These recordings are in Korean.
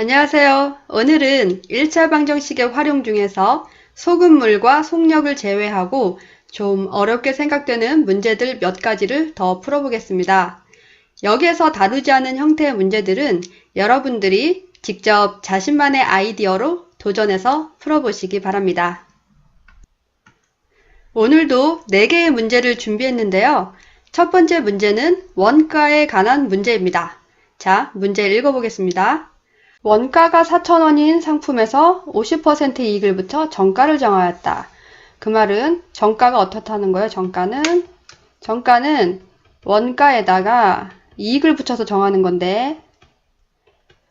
안녕하세요. 오늘은 1차 방정식의 활용 중에서 소금물과 속력을 제외하고 좀 어렵게 생각되는 문제들 몇 가지를 더 풀어보겠습니다. 여기에서 다루지 않은 형태의 문제들은 여러분들이 직접 자신만의 아이디어로 도전해서 풀어보시기 바랍니다. 오늘도 4개의 문제를 준비했는데요. 첫 번째 문제는 원가에 관한 문제입니다. 자, 문제 읽어보겠습니다. 원가가 4,000원인 상품에서 50% 이익을 붙여 정가를 정하였다. 그 말은 정가가 어떻다는 거예요? 정가는 정가는 원가에다가 이익을 붙여서 정하는 건데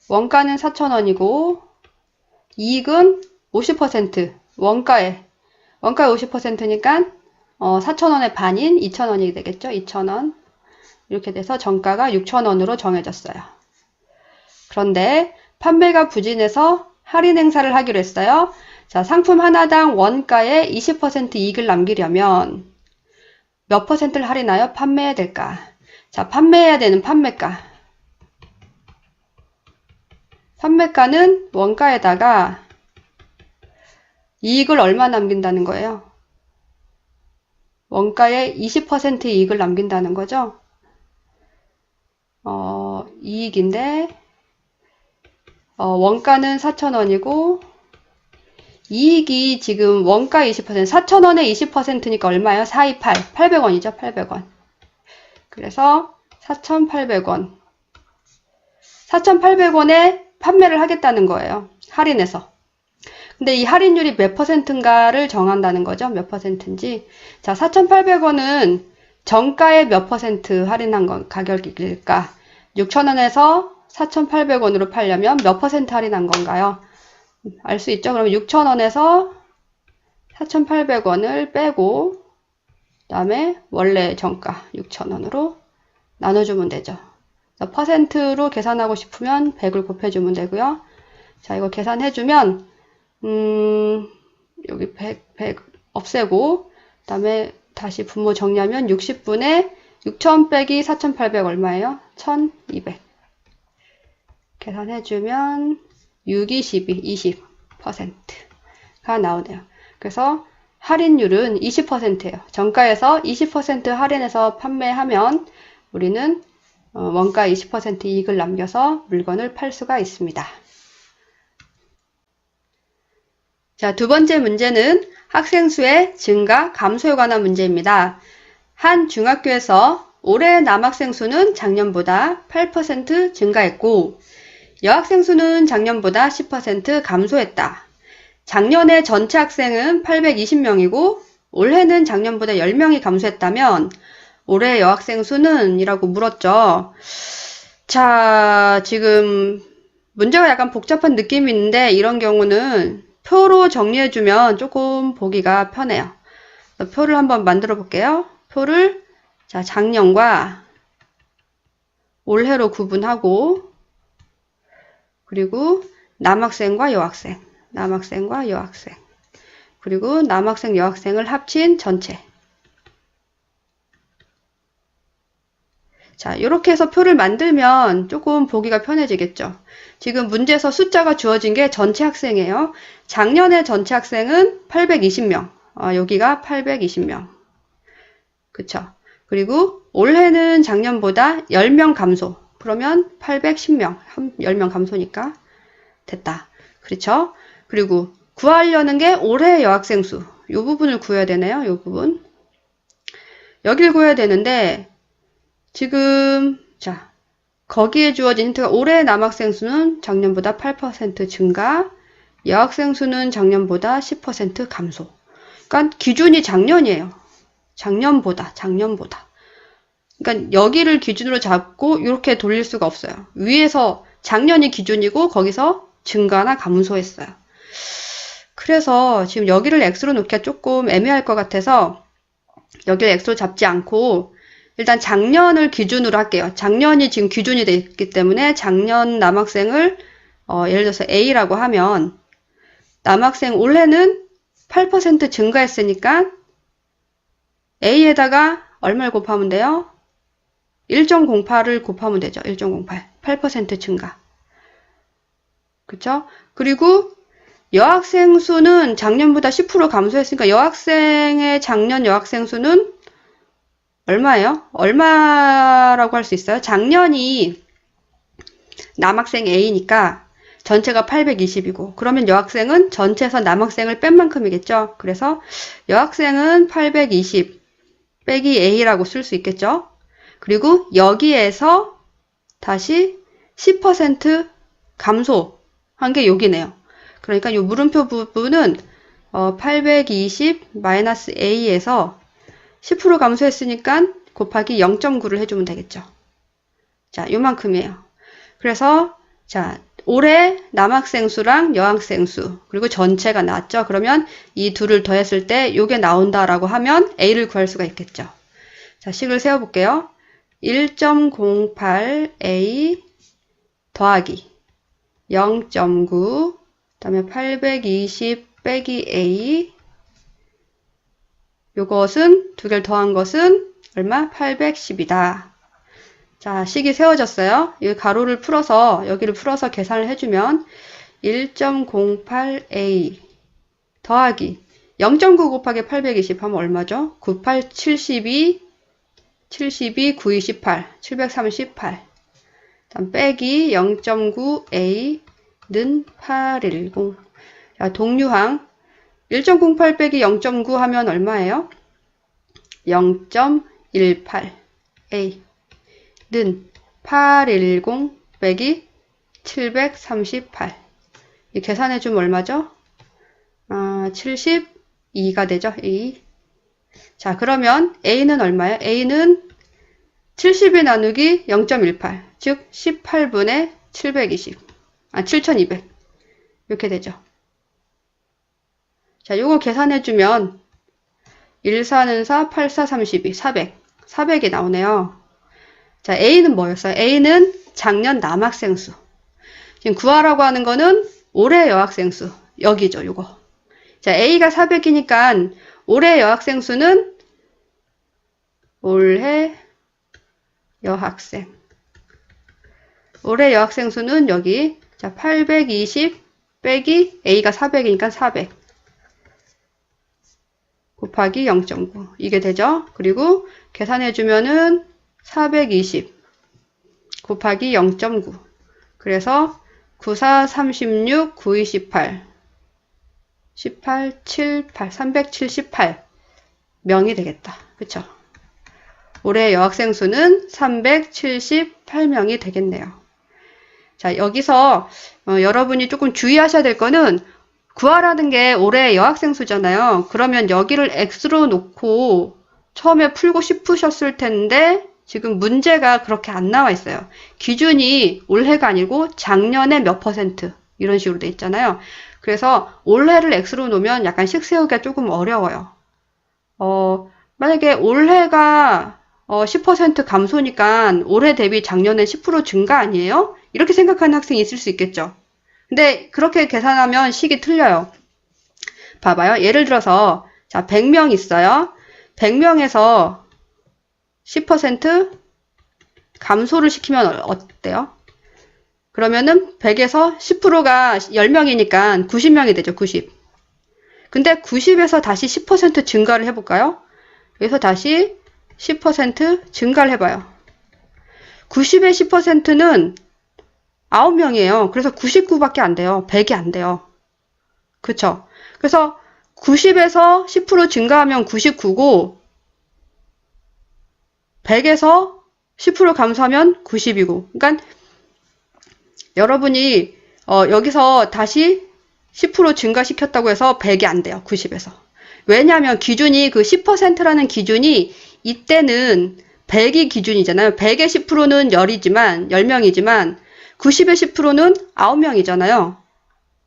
원가는 4,000원이고 이익은 50% 원가에 원가의 50%니까 어, 4,000원의 반인 2,000원이 되겠죠? 2,000원 이렇게 돼서 정가가 6,000원으로 정해졌어요. 그런데 판매가 부진해서 할인 행사를 하기로 했어요. 자, 상품 하나당 원가에 20% 이익을 남기려면 몇 퍼센트를 할인하여 판매해야 될까? 자, 판매해야 되는 판매가. 판매가는 원가에다가 이익을 얼마 남긴다는 거예요? 원가에 20% 이익을 남긴다는 거죠? 어, 이익인데, 어, 원가는 4,000원이고, 이익이 지금 원가 20%, 4,000원에 20%니까 얼마예요? 428, 800원이죠, 800원. 그래서 4,800원. 4,800원에 판매를 하겠다는 거예요. 할인해서. 근데 이 할인율이 몇 퍼센트인가를 정한다는 거죠. 몇 퍼센트인지. 자, 4,800원은 정가의 몇 퍼센트 할인한 건 가격일까? 6,000원에서 4,800원으로 팔려면 몇 퍼센트 할인한 건가요? 알 수 있죠? 그럼 6,000원에서 4,800원을 빼고 그 다음에 원래 정가 6,000원으로 나눠주면 되죠. 퍼센트로 계산하고 싶으면 100을 곱해주면 되고요. 자, 이거 계산해주면 음, 여기 100, 100 없애고 그 다음에 다시 분모 정리하면 60분의 6,000 빼기 4,800 얼마예요? 1,200 계산해주면 6, 22, 20%가 나오네요. 그래서 할인율은 20%예요. 정가에서 20% 할인해서 판매하면 우리는 어, 원가 20% 이익을 남겨서 물건을 팔 수가 있습니다. 자, 두 번째 문제는 학생 수의 증가, 감소에 관한 문제입니다. 한 중학교에서 올해 남학생 수는 작년보다 8% 증가했고, 여학생 수는 작년보다 10% 감소했다. 작년에 전체 학생은 820명이고, 올해는 작년보다 10명이 감소했다면, 올해 여학생 수는? 이라고 물었죠. 자, 지금 문제가 약간 복잡한 느낌이 있는데, 이런 경우는 표로 정리해주면 조금 보기가 편해요. 표를 한번 만들어 볼게요. 표를 자 작년과 올해로 구분하고 그리고 남학생과 여학생, 남학생과 여학생 그리고 남학생, 여학생을 합친 전체 자, 이렇게 해서 표를 만들면 조금 보기가 편해지겠죠. 지금 문제에서 숫자가 주어진 게 전체 학생이에요. 작년에 전체 학생은 820명. 어, 여기가 820명. 그쵸. 그리고 올해는 작년보다 10명 감소. 그러면 810명. 10명 감소니까 됐다. 그렇죠? 그리고 구하려는 게 올해 여학생 수. 이 부분을 구해야 되네요. 이 부분. 여길 구해야 되는데 지금 자 거기에 주어진 힌트가 올해 남학생 수는 작년보다 8% 증가, 여학생 수는 작년보다 10% 감소. 그러니까 기준이 작년이에요. 작년보다, 작년보다. 그러니까 여기를 기준으로 잡고 이렇게 돌릴 수가 없어요. 위에서 작년이 기준이고 거기서 증가나 감소했어요. 그래서 지금 여기를 x로 놓기가 조금 애매할 것 같아서 여기를 x로 잡지 않고 일단 작년을 기준으로 할게요. 작년이 지금 기준이 되어 있기 때문에 작년 남학생을 어, 예를 들어서 A라고 하면 남학생 올해는 8% 증가했으니까 A에다가 얼마를 곱하면 돼요? 1.08을 곱하면 되죠. 1.08. 8% 증가. 그쵸? 그리고 여학생 수는 작년보다 10% 감소했으니까 여학생의 작년 여학생 수는 얼마예요? 얼마라고 할 수 있어요? 작년이 남학생 A니까 전체가 820이고 그러면 여학생은 전체에서 남학생을 뺀 만큼이겠죠. 그래서 여학생은 820 빼기 A라고 쓸 수 있겠죠. 그리고 여기에서 다시 10% 감소한 게 여기네요. 그러니까 이 물음표 부분은 어, 820 마이너스 A에서 10% 감소했으니까 곱하기 0.9를 해주면 되겠죠. 자, 요만큼이에요. 그래서 자 올해 남학생 수랑 여학생 수 그리고 전체가 나왔죠. 그러면 이 둘을 더했을 때 요게 나온다라고 하면 A를 구할 수가 있겠죠. 자, 식을 세워볼게요. 1.08A 더하기 0.9 그다음에 820 빼기 A 요것은 두 개를 더한 것은 얼마? 810이다. 자, 식이 세워졌어요. 이 가로를 풀어서 여기를 풀어서 계산을 해 주면 1.08a 더하기 0.9 곱하기 820 하면 얼마죠? 98, 72, 72, 928, 738. 다음 빼기 0.9a는 810. 자, 동류항 1.08 빼기 0.9 하면 얼마예요? 0.18a 는 810 빼기 738. 이 계산해 주면 얼마죠? 아, 72가 되죠. A. 자, 그러면 A는 얼마예요? A는 70에 나누기 0.18. 즉 18분의 720. 아, 7200. 이렇게 되죠. 자, 요거 계산해 주면 1, 4는 4, 8, 4, 32, 400. 400이 나오네요. 자, A는 뭐였어요? A는 작년 남학생 수. 지금 구하라고 하는 거는 올해 여학생 수. 여기죠, 요거. 자, A가 400이니까 올해 여학생 수는 올해 여학생. 올해 여학생 수는 여기. 자, 820 빼기 A가 400이니까 400. 곱하기 0.9. 이게 되죠? 그리고 계산해 주면은 420 곱하기 0.9 그래서 94, 36, 9, 28 18, 7, 8, 378 명이 되겠다. 그쵸? 올해 여학생 수는 378명이 되겠네요. 자, 여기서 어, 여러분이 조금 주의하셔야 될 거는 구하라는 게 올해 여학생 수잖아요. 그러면 여기를 x로 놓고 처음에 풀고 싶으셨을 텐데 지금 문제가 그렇게 안 나와 있어요. 기준이 올해가 아니고 작년에 몇 퍼센트 이런 식으로 돼 있잖아요. 그래서 올해를 X로 놓으면 약간 식 세우기가 조금 어려워요. 어, 만약에 올해가 어, 10% 감소니까 올해 대비 작년에 10% 증가 아니에요? 이렇게 생각하는 학생이 있을 수 있겠죠. 근데 그렇게 계산하면 식이 틀려요. 봐봐요. 예를 들어서 자 100명 있어요. 100명에서 10% 감소를 시키면 어때요? 그러면은 100에서 10%가 10명이니까 90명이 되죠. 90. 근데 90에서 다시 10% 증가를 해볼까요? 여기서 다시 10% 증가를 해봐요. 90의 10%는 9명이에요. 그래서 99밖에 안 돼요. 100이 안 돼요. 그쵸? 그래서 90에서 10% 증가하면 99고 100에서 10% 감소하면 90이고 그러니까 여러분이 어, 여기서 다시 10% 증가시켰다고 해서 100이 안 돼요. 90에서. 왜냐하면 기준이 그 10%라는 기준이 이때는 100이 기준이잖아요. 100의 10%는 10이지만 10명이지만 90의 10%는 9명이잖아요.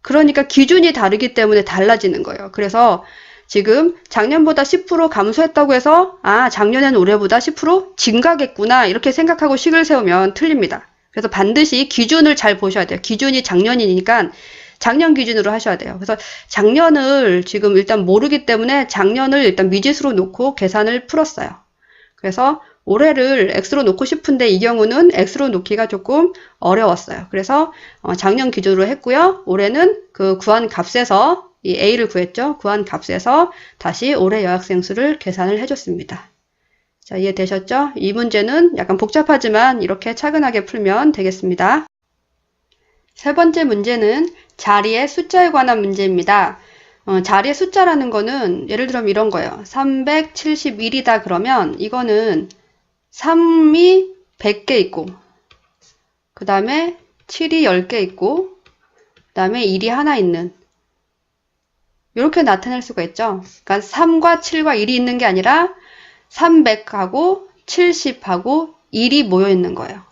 그러니까 기준이 다르기 때문에 달라지는 거예요. 그래서 지금 작년보다 10% 감소했다고 해서 아 작년에는 올해보다 10% 증가겠구나 이렇게 생각하고 식을 세우면 틀립니다. 그래서 반드시 기준을 잘 보셔야 돼요. 기준이 작년이니까 작년 기준으로 하셔야 돼요. 그래서 작년을 지금 일단 모르기 때문에 작년을 일단 미지수로 놓고 계산을 풀었어요. 그래서 올해를 x로 놓고 싶은데 이 경우는 x로 놓기가 조금 어려웠어요. 그래서 어, 작년 기준으로 했고요. 올해는 그 구한 값에서 이 a를 구했죠. 구한 값에서 다시 올해 여학생 수를 계산을 해줬습니다. 자, 이해되셨죠? 이 문제는 약간 복잡하지만 이렇게 차근하게 풀면 되겠습니다. 세 번째 문제는 자리의 숫자에 관한 문제입니다. 어, 자리의 숫자라는 거는 예를 들면 이런 거예요. 371이다 그러면 이거는 3이 100개 있고 그 다음에 7이 10개 있고 그 다음에 1이 하나 있는 이렇게 나타낼 수가 있죠. 그러니까 3과 7과 1이 있는 게 아니라 300하고 70하고 1이 모여 있는 거예요.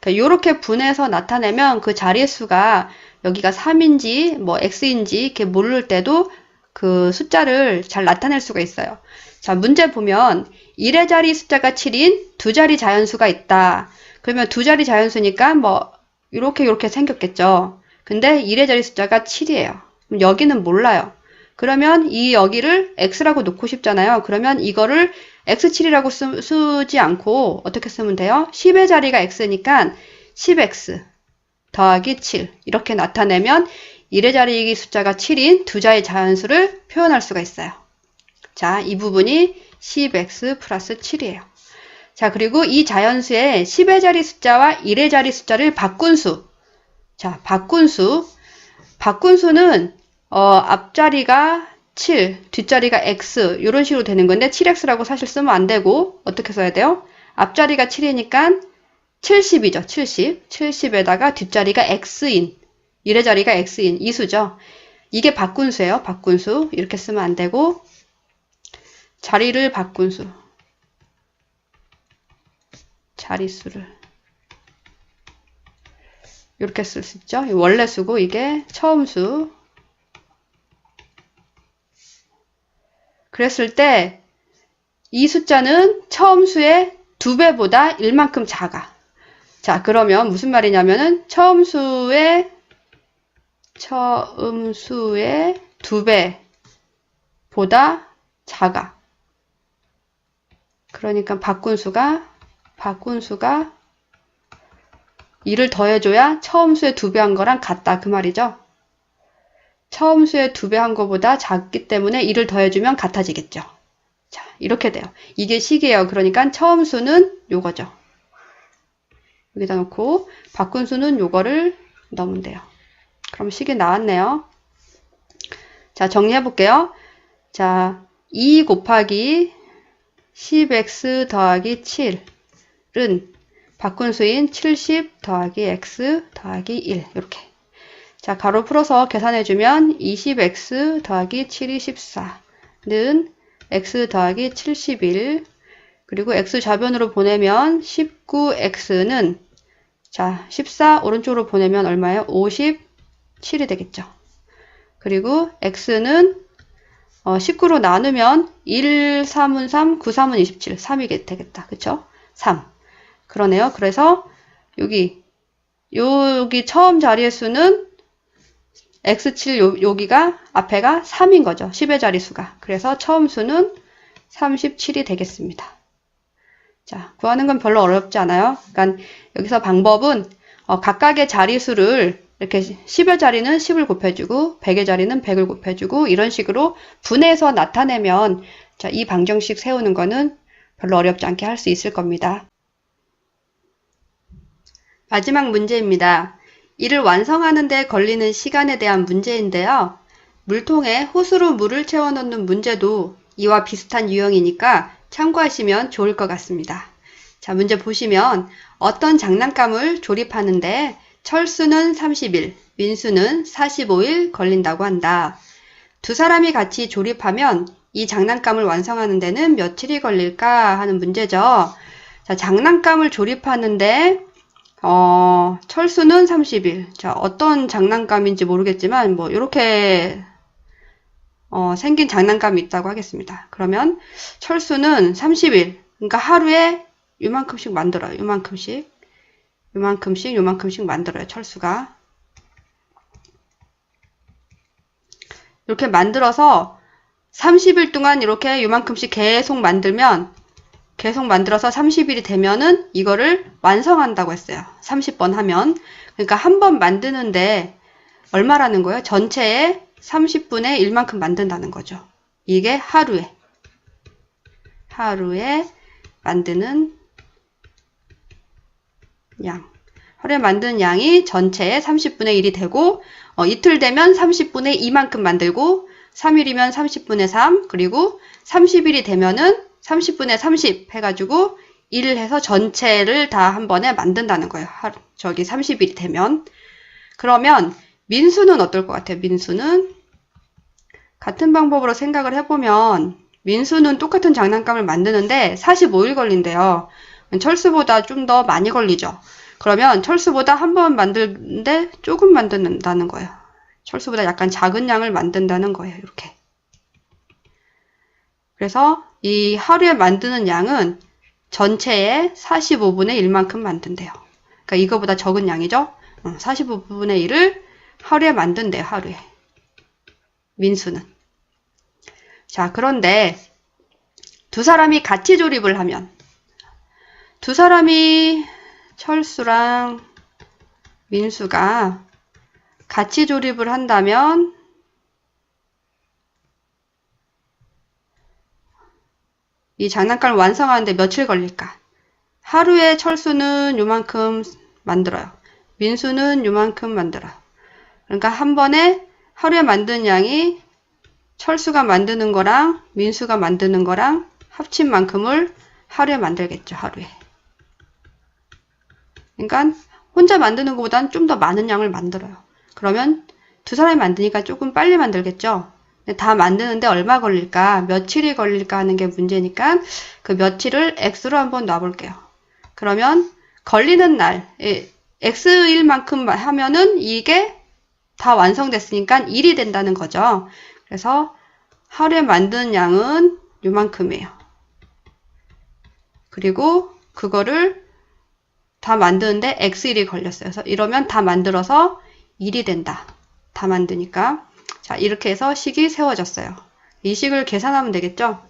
그러니까 이렇게 분해서 나타내면 그 자리의 수가 여기가 3인지 뭐 x인지 이렇게 모를 때도 그 숫자를 잘 나타낼 수가 있어요. 자, 문제 보면 1의 자리 숫자가 7인 두 자리 자연수가 있다. 그러면 두 자리 자연수니까 뭐 이렇게 이렇게 생겼겠죠. 근데 1의 자리 숫자가 7이에요. 그럼 여기는 몰라요. 그러면 이 여기를 x라고 놓고 싶잖아요. 그러면 이거를 x7이라고 쓰, 쓰지 않고 어떻게 쓰면 돼요? 10의 자리가 x니까 10x 더하기 7 이렇게 나타내면 1의 자리 숫자가 7인 두 자리 자연수를 표현할 수가 있어요. 자, 이 부분이 10x 플러스 7이에요. 자, 그리고 이 자연수의 10의 자리 숫자와 1의 자리 숫자를 바꾼 수. 자, 바꾼 수. 바꾼 수는 어, 앞자리가 7, 뒷자리가 x 이런 식으로 되는 건데 7x라고 사실 쓰면 안 되고 어떻게 써야 돼요? 앞자리가 7이니까 70이죠. 70. 70에다가 뒷자리가 x인 1의 자리가 x인 이 수죠. 이게 바꾼 수예요. 바꾼 수. 이렇게 쓰면 안 되고 자리를 바꾼 수. 자릿수를 이렇게 쓸 수 있죠. 원래 수고 이게 처음 수. 그랬을 때 이 숫자는 처음 수의 두 배보다 1만큼 작아. 자, 그러면 무슨 말이냐면은 처음 수의 처음 수의 두 배보다 작아. 그러니까 바꾼 수가 바꾼 수가 2를 더해줘야 처음 수의 두 배 한 거랑 같다 그 말이죠. 처음 수의 두 배 한 거보다 작기 때문에 2를 더해주면 같아지겠죠. 자 이렇게 돼요. 이게 식이에요. 그러니까 처음 수는 요거죠. 여기다 놓고 바꾼 수는 요거를 넣으면 돼요. 그럼 식이 나왔네요. 자 정리해 볼게요. 자 2 곱하기 10x 더하기 7은 바꾼 수인 70 더하기 x 더하기 1 이렇게 자 가로 풀어서 계산해주면 20x 더하기 7이 14는 x 더하기 71 그리고 x 좌변으로 보내면 19x는 자 14 오른쪽으로 보내면 얼마예요? 57이 되겠죠. 그리고 x는 어, 19로 나누면 1, 3은 3, 9, 3은 27, 3이 되겠다. 그쵸? 3. 그러네요. 그래서 여기 여기 처음 자리의 수는 x7 요, 여기가 앞에가 3인 거죠. 10의 자리수가. 그래서 처음 수는 37이 되겠습니다. 자, 구하는 건 별로 어렵지 않아요. 그러니까 여기서 방법은 어, 각각의 자리수를 이렇게 10의 자리는 10을 곱해주고 100의 자리는 100을 곱해주고 이런 식으로 분해서 나타내면 자, 이 방정식 세우는 거는 별로 어렵지 않게 할 수 있을 겁니다. 마지막 문제입니다. 이를 완성하는 데 걸리는 시간에 대한 문제인데요. 물통에 호수로 물을 채워 넣는 문제도 이와 비슷한 유형이니까 참고하시면 좋을 것 같습니다. 자, 문제 보시면 어떤 장난감을 조립하는데 철수는 30일, 민수는 45일 걸린다고 한다. 두 사람이 같이 조립하면 이 장난감을 완성하는 데는 며칠이 걸릴까 하는 문제죠. 자, 장난감을 조립하는데 어, 철수는 30일. 자, 어떤 장난감인지 모르겠지만 뭐 이렇게 어, 생긴 장난감이 있다고 하겠습니다. 그러면 철수는 30일. 그러니까 하루에 요만큼씩 만들어요. 요만큼씩. 요만큼씩 요만큼씩 만들어요. 철수가. 이렇게 만들어서 30일 동안 이렇게 요만큼씩 계속 만들면 계속 만들어서 30일이 되면은 이거를 완성한다고 했어요. 30번 하면. 그러니까 한 번 만드는데 얼마라는 거예요? 전체의 30분의 1만큼 만든다는 거죠. 이게 하루에. 하루에 만드는 양. 하루에 만드는 양이 전체의 30분의 1이 되고 어, 이틀 되면 30분의 2만큼 만들고 3일이면 30분의 3 그리고 30일이 되면은 30분의 30 해가지고 1을 해서 전체를 다 한 번에 만든다는 거예요. 저기 30일이 되면. 그러면 민수는 어떨 것 같아요? 민수는 같은 방법으로 생각을 해보면 민수는 똑같은 장난감을 만드는데 45일 걸린대요. 철수보다 좀 더 많이 걸리죠. 그러면 철수보다 한 번 만드는데 조금 만든다는 거예요. 철수보다 약간 작은 양을 만든다는 거예요. 이렇게. 그래서 이 하루에 만드는 양은 전체의 45분의 1만큼 만든대요. 그러니까 이거보다 적은 양이죠. 45분의 1을 하루에 만든대요. 하루에. 민수는. 자, 그런데 두 사람이 같이 조립을 하면 두 사람이 철수랑 민수가 같이 조립을 한다면 이 장난감을 완성하는데 며칠 걸릴까? 하루에 철수는 요만큼 만들어요. 민수는 요만큼 만들어요. 그러니까 한 번에 하루에 만드는 양이 철수가 만드는 거랑 민수가 만드는 거랑 합친 만큼을 하루에 만들겠죠. 하루에. 그러니까 혼자 만드는 것보다는 좀더 많은 양을 만들어요. 그러면 두 사람이 만드니까 조금 빨리 만들겠죠. 다 만드는데 얼마 걸릴까, 며칠이 걸릴까 하는 게 문제니까 그 며칠을 x로 한번 놔볼게요. 그러면 걸리는 날, 예, x일만큼 하면은 이게 다 완성됐으니까 1이 된다는 거죠. 그래서 하루에 만드는 양은 요만큼이에요. 그리고 그거를 다 만드는데 x1이 걸렸어요. 그래서 이러면 다 만들어서 1이 된다. 다 만드니까. 자, 이렇게 해서 식이 세워졌어요. 이 식을 계산하면 되겠죠?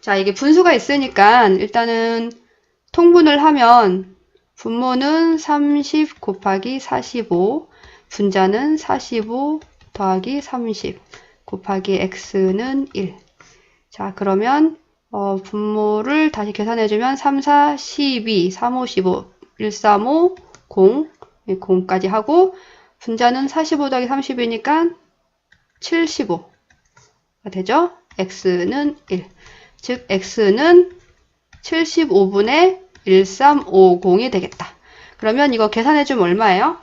자, 이게 분수가 있으니까 일단은 통분을 하면 분모는 30 곱하기 45, 분자는 45 더하기 30 곱하기 x는 1. 자, 그러면 어, 분모를 다시 계산해주면 3, 4, 12, 3, 5, 15, 1, 3, 5, 0, 0까지 하고 분자는 45 더하기 30이니까 75가 되죠? x는 1. 즉 x는 75분의 1350이 되겠다. 그러면 이거 계산해주면 얼마예요?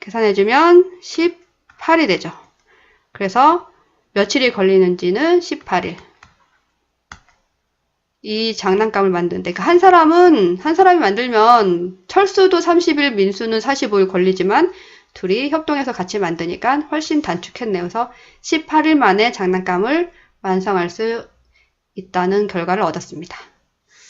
계산해주면 18이 되죠. 그래서 며칠이 걸리는지는 18일. 이 장난감을 만드는데 그러니까 한 사람은 한 사람이 만들면 철수도 30일, 민수는 45일 걸리지만 둘이 협동해서 같이 만드니까 훨씬 단축했네요. 그래서 18일 만에 장난감을 완성할 수 있다는 결과를 얻었습니다.